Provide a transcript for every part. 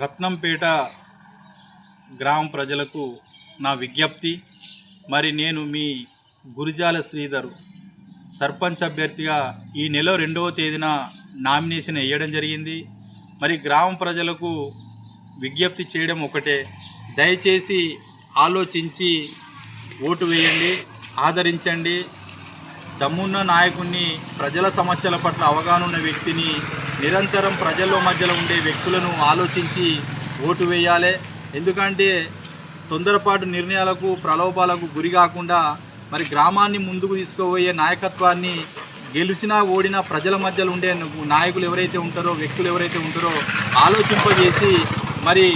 రత్నంపేట గ్రామ ప్రజలకు నా విజ్ఞప్తి. మరి నేను మీ గురిజాల శ్రీధర్ సర్పంచ్ అభ్యర్థిగా ఈ నెల రెండవ తేదీన నామినేషన్ వేయడం జరిగింది. మరి గ్రామ ప్రజలకు విజ్ఞప్తి చేయడం ఒకటే. దయచేసి ఆలోచించి ఓటు వేయండి ఆదరించండి. దమ్మున్న నాయకుడిని ప్రజల సమస్యల పట్ల అవగాహన ఉన్న వ్యక్తిని నిరంతరం ప్రజల్లో మధ్యలో ఉండే వ్యక్తులను ఆలోచించి ఓటు వేయాలి. ఎందుకంటే తొందరపాటు నిర్ణయాలకు ప్రలోభాలకు గురి కాకుండా మరి గ్రామాన్ని ముందుకు తీసుకుపోయే నాయకత్వాన్ని గెలిచినా ఓడినా ప్రజల మధ్యలో ఉండే నాయకులు ఎవరైతే ఉంటారో వ్యక్తులు ఎవరైతే ఉంటారో ఆలోచింపజేసి మరి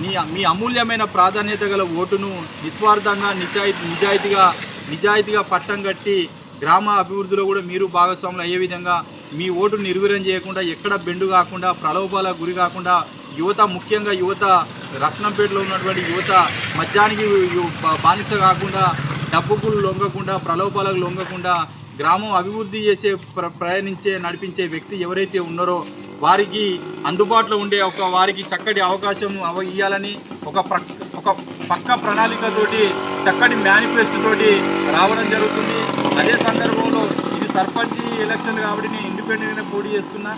మీ మీ అమూల్యమైన ప్రాధాన్యత గల ఓటును నిస్వార్థంగా నిజాయితీ నిజాయితీగా నిజాయితీగా పట్టం కట్టి గ్రామ అభివృద్ధిలో కూడా మీరు భాగస్వాములు అయ్యే విధంగా మీ ఓటు నిర్వీర్యం చేయకుండా ఎక్కడ బెండు కాకుండా ప్రలోభాలకు గురి కాకుండా యువత ముఖ్యంగా యువత రత్నంపేటలో ఉన్నటువంటి యువత మద్యానికి బానిస కాకుండా డబ్బుకు లొంగకుండా ప్రలోభాలకు లొంగకుండా గ్రామం అభివృద్ధి చేసే ప్ర ప్రయాణించే నడిపించే వ్యక్తి ఎవరైతే ఉన్నారో వారికి అందుబాటులో ఉండే ఒక వారికి చక్కటి అవకాశం అవ ఇవ్వాలని ఒక ప్ర ఒక పక్క ప్రణాళికతోటి చక్కటి మేనిఫెస్టో తోటి రావడం జరుగుతుంది. అదే సందర్భంలో ఇది సర్పంచ్ ఎలక్షన్ కాబట్టి నేను ఇండిపెండెంట్గా పోటీ చేస్తున్నా.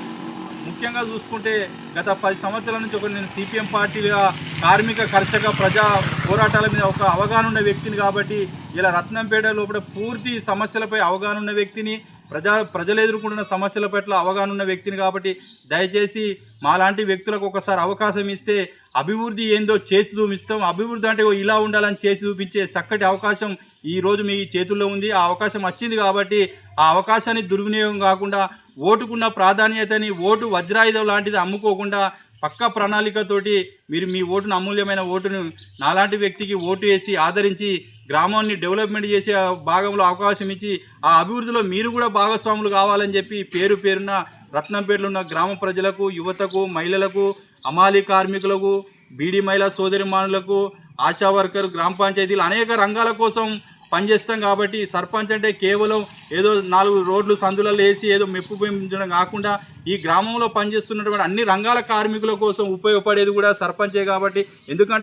ముఖ్యంగా చూసుకుంటే గత పది సంవత్సరాల నుంచి ఒక నేను సిపిఎం పార్టీగా కార్మిక కర్షక ప్రజా పోరాటాల మీద ఒక అవగాహన ఉన్న వ్యక్తిని కాబట్టి ఇలా రత్నంపేట లోపల పూర్తి సమస్యలపై అవగాహన ఉన్న వ్యక్తిని ప్రజా ప్రజలు ఎదుర్కొంటున్న సమస్యల పట్ల అవగాహన ఉన్న వ్యక్తిని కాబట్టి దయచేసి మాలాంటి వ్యక్తులకు ఒకసారి అవకాశం ఇస్తే అభివృద్ధి ఏందో చేసి చూపిస్తాం. అభివృద్ధి అంటే ఓ ఇలా ఉండాలని చేసి చూపించే చక్కటి అవకాశం ఈరోజు మీ చేతుల్లో ఉంది. ఆ అవకాశం వచ్చింది కాబట్టి ఆ అవకాశాన్ని దుర్వినియోగం కాకుండా ఓటుకున్న ప్రాధాన్యతని ఓటు వజ్రాయుధం లాంటిది అమ్ముకోకుండా పక్క ప్రణాళికతోటి మీరు మీ ఓటును అమూల్యమైన ఓటును నాలాంటి వ్యక్తికి ఓటు వేసి ఆదరించి గ్రామాన్ని డెవలప్మెంట్ చేసే భాగంలో అవకాశం ఇచ్చి ఆ అభివృద్ధిలో మీరు కూడా భాగస్వాములు కావాలని చెప్పి పేరు పేరున రత్నంపేటలో ఉన్న గ్రామ ప్రజలకు యువతకు మహిళలకు అమాలి కార్మికులకు బీడీ మహిళా సోదరిమానులకు ఆశా వర్కర్ గ్రామ పంచాయతీలు అనేక రంగాల కోసం పనిచేస్తాం కాబట్టి సర్పంచ్ అంటే కేవలం ఏదో నాలుగు రోడ్లు సందులలో వేసి ఏదో మెప్పు పెంచడం కాకుండా ఈ గ్రామంలో పనిచేస్తున్నటువంటి అన్ని రంగాల కార్మికుల కోసం ఉపయోగపడేది కూడా సర్పంచే కాబట్టి ఎందుకంటే